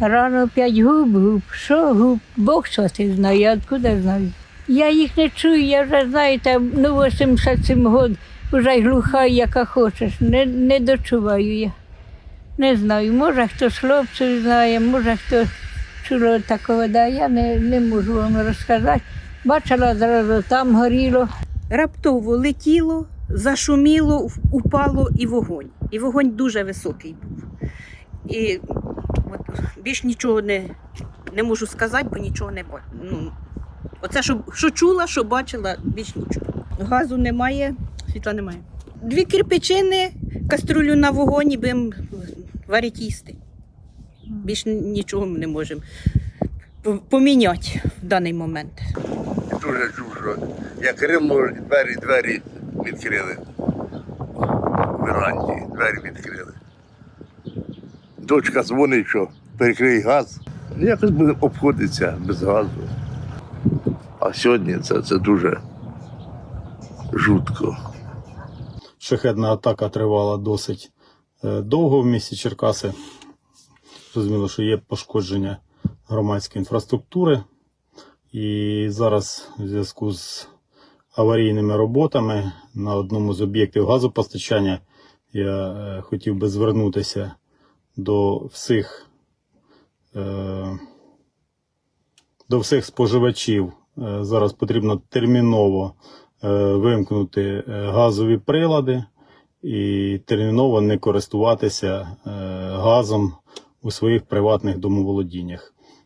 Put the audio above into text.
Рано п'ять губ, губ, що губ, Бог що ти знає, я откуда знаю. Я їх не чую, я вже знаєте, ну 87 год, вже й глуха, яка хочеш. Не, не дочуваю я. Не знаю, може хтось хлопців знає, може хто чуло такого, да, я не, не можу вам розказати. Бачила зразу там горіло. Раптово летіло, зашуміло, упало і вогонь. І вогонь дуже високий був. І більш нічого не, не можу сказати, бо нічого не бачу. Ну, оце, що, що чула, що бачила, більш нічого. Газу немає, світла немає. Дві кирпичини, каструлю на вогонь і будемо варити їсти. Більш нічого ми не можемо поміняти в даний момент. дуже чув, що як римо двері, двері відкрили. В веранді двері відкрили. Дочка дзвонить, що перекрий газ. Ну, Якось будемо обходитися без газу. А сьогодні це, це дуже жутко. Шахедна атака тривала досить е, довго в місті Черкаси. Зрозуміло, що є пошкодження громадської інфраструктури. І зараз в зв'язку з аварійними роботами на одному з об'єктів газопостачання я е, хотів би звернутися до всіх, до всіх споживачів. Е, Зараз потрібно терміново е, вимкнути е, газові прилади і терміново не користуватися е, газом у своїх приватних домоволодіннях.